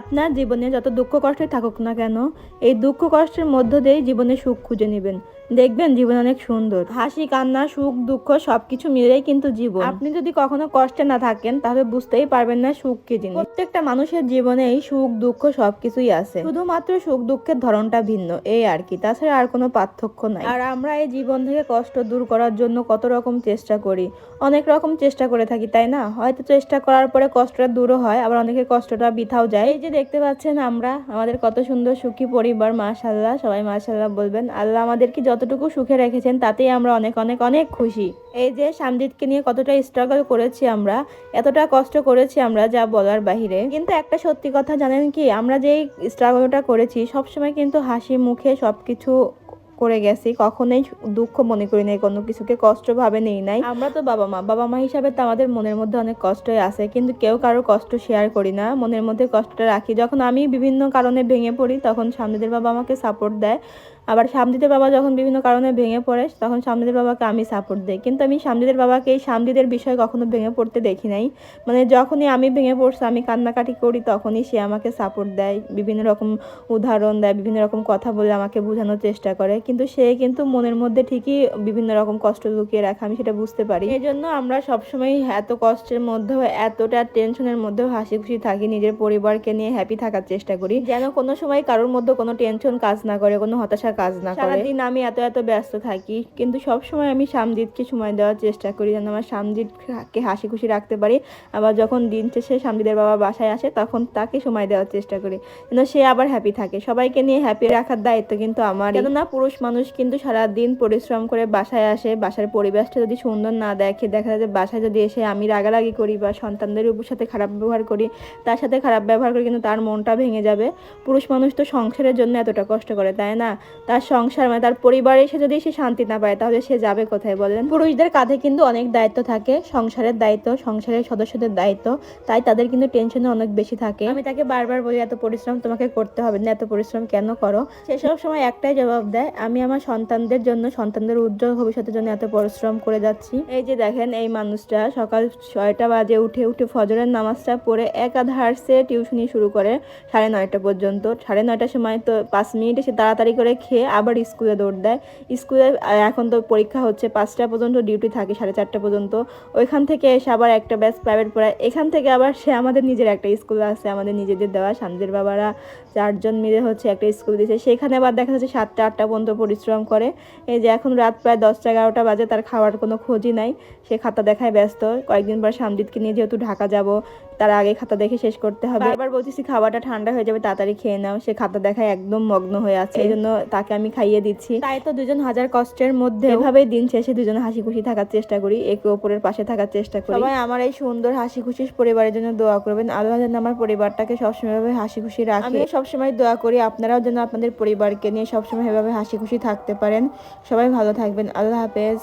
আপনার জীবনে যত দুঃখ কষ্টই থাকুক না কেন, এই দুঃখ কষ্টের মধ্য দিয়েই জীবনে সুখ খুঁজে নেবেন। দেখবেন জীবন অনেক সুন্দর। হাসি, কান্না, সুখ, দুঃখ সবকিছু মিলেই কিন্তু জীবন। আপনি যদি কখনো কষ্টে না থাকেন, তাহলে বুঝতেই পারবেন না সুখ কি জিনিস। প্রত্যেকটা মানুষের জীবনেই সুখ, দুঃখ সবকিছুই আছে। শুধুমাত্র সুখ, দুঃখের ধরনটা ভিন্ন, এই আর কি। তাছাড়া আর কোনো পার্থক্য নাই। আর আমরা এই জীবন থেকে কষ্ট দূর করার জন্য কত রকম চেষ্টা করি। অনেক রকম চেষ্টা করে থাকি, তাই না? হয়তো চেষ্টা করার পরে কষ্টটা দূরও হয়, আবার অনেকের কষ্টটা বৃথাও যায়। এই যে দেখতে পাচ্ছেন আমরা, আমাদের কত সুন্দর সুখী পরিবার মাশাল্লাহ সবাই মাশাল্লাহ বলবেন। আল্লাহ আমাদেরকে যতটুকু সুখে রেখেছেন, তাতেই আমরা অনেক অনেক অনেক খুশি। এই যে সামজিৎকে নিয়ে কতটা স্ট্রাগল করেছি আমরা, এতটা কষ্ট করেছি আমরা যা বলার বাহিরে। কিন্তু একটা সত্যি কথা জানেন কি, আমরা যেই স্ট্রাগলটা করেছি, সবসময় কিন্তু হাসি মুখে সবকিছু করে গেছি, কখনোই দুঃখ মনে করি নাই, কোনো কিছুকে কষ্ট ভাবে নেই নাই। আমরা তো বাবা মা বাবা মা হিসাবে তো আমাদের মনের মধ্যে অনেক কষ্টই আছে, কিন্তু কেউ কারও কষ্ট শেয়ার করি না। মনের মধ্যে কষ্টটা রাখি, যখন আমি বিভিন্ন কারণে ভেঙে পড়ি, তখন সামনেদের বাবা আমাকে সাপোর্ট দেয়। আবার সামদিদের বাবা যখন বিভিন্ন কারণে ভেঙে পড়ে, তখন সামদিদের বাবাকে আমি সাপোর্ট দিই। কিন্তু আমি সামদিদের বাবাকে এই সামদিদের বিষয়ে কখনো ভেঙে পড়তে দেখি নাই। মানে যখনই আমি ভেঙে পড়ছি, আমি কান্নাকাটি করি, তখনই সে আমাকে সাপোর্ট দেয়। বিভিন্ন রকম উদাহরণ দেয়, বিভিন্ন রকম কথা বলে আমাকে বোঝানোর চেষ্টা করে। কিন্তু সে কিন্তু মনের মধ্যে ঠিকই বিভিন্ন রকম কষ্ট লুকিয়ে রাখে, আমি সেটা বুঝতে পারি। এই জন্য আমরা সবসময় এত কষ্টের মধ্যেও, এতটা টেনশনের মধ্যেও হাসি খুশি থাকি, নিজের পরিবারকে নিয়ে হ্যাপি থাকার চেষ্টা করি। যেন কোনো সময় কারোর মধ্যে কোনো টেনশন কাজ না করে, কোনো হতাশা কাজ না করে। সারাদিন আমি এত এত ব্যস্ত থাকি, কিন্তু সবসময় আমি সামজিৎকে সময় দেওয়ার চেষ্টা করি, যেন আমার সামজিৎকে হাসি খুশি রাখতে পারি। আবার যখন দিন শেষে সামজিদের বাবা বাসায় আসে, তখন তাকে সময় দেওয়ার চেষ্টা করি, যেন সে আবার হ্যাপি থাকে। সবাইকে নিয়ে হ্যাপি রাখার দায়িত্ব কিন্তু আমার কেননা পুরুষ মানুষ কিন্তু সারা দিন পরিশ্রম করে বাসায় আসে, বাসার পরিবেশটা যদি সুন্দর না দেখে, দেখা যায় যে বাসায় যদি এসে আমি রাগারাগি করি বা সন্তানদের উপর সাথে খারাপ ব্যবহার করি, তার সাথে খারাপ ব্যবহার করি কিন্তু তার মনটা ভেঙে যাবে। পুরুষ মানুষ তো সংসারের জন্য এতটা কষ্ট করে, তাই না? তার সংসার মানে তার পরিবারে এসে যদি সে শান্তি না পায়, তাহলে সে যাবে কোথায় বলেন? পুরুষদের কাঁধে কিন্তু অনেক দায়িত্ব থাকে, সংসারের দায়িত্ব, সংসারের সদস্যদের দায়িত্ব, তাই তাদের কিন্তু টেনশনে অনেক বেশি থাকে। আমি তাকে বারবার বলি, এত পরিশ্রম তোমাকে করতে হবে না, এত পরিশ্রম কেন করো? সে সব সময় একটাই জবাব দেয় আমি আমার সন্তানদের জন্য, সন্তানদের উজ্জ্বল ভবিষ্যতের জন্য এত পরিশ্রম করে যাচ্ছি। এই যে দেখেন এই মানুষটা সকাল ছয়টা বাজে উঠে উঠে ফজরের নামাজটা পড়ে একাধার সে টিউশনি শুরু করে সাড়ে নয়টা পর্যন্ত। সাড়ে নয়টার সময় তো পাঁচ মিনিট এসে তাড়াতাড়ি করে খেয়ে আবার স্কুলে দৌড় দেয়। স্কুলে এখন তো পরীক্ষা হচ্ছে পাঁচটা পর্যন্ত, ডিউটি থাকে সাড়ে চারটা পর্যন্ত। ওইখান থেকে এসে আবার একটা ব্যাচ প্রাইভেট পড়ায় এখান থেকে আবার সে আমাদের নিজের একটা স্কুল আছে, আমাদের নিজেদের দেওয়া। শান্তির বাবারা চারজন মিলে হচ্ছে একটা স্কুল দিয়েছে। সেখানে আবার দেখা যাচ্ছে সাতটা, আটটা পর্যন্ত পরিশ্রম করে। এই যে এখন রাত প্রায় দশটা, এগারোটা বাজে, তার খাওয়ার কোনো খোঁজই নাই। সে খাতা দেখায় ব্যস্ত। কয়েকদিন পর সামজিৎকে নিয়ে যেহেতু ঢাকা যাব তার আগে খাতা দেখে শেষ করতে হবে। বারবার বলতেছি খাবারটা ঠান্ডা হয়ে যাবে তাড়াতাড়ি খেয়ে নাও। সে খাতা দেখায় একদম মগ্ন হয়ে আছে। এই জন্য তাকে আমি খাইয়ে দিচ্ছি। তাই তো দুজন হাজার কষ্টের মধ্যে এভাবেই দিন শেষে দুজন হাসি খুশি থাকার চেষ্টা করি একে অপরের পাশে থাকার চেষ্টা করি। সবাই আমার এই সুন্দর হাসি খুশি পরিবারের জন্য দোয়া করবেন। আল্লাহ যেন আমার পরিবারটাকে সবসময় এভাবে হাসি খুশি রাখে। আমি সবসময় দোয়া করি আপনারাও যেন আপনাদের পরিবারকে নিয়ে সবসময় এভাবে হাসি খুশি থাকতে পারেন। সবাই ভালো থাকবেন। আল্লাহ হাফেজ।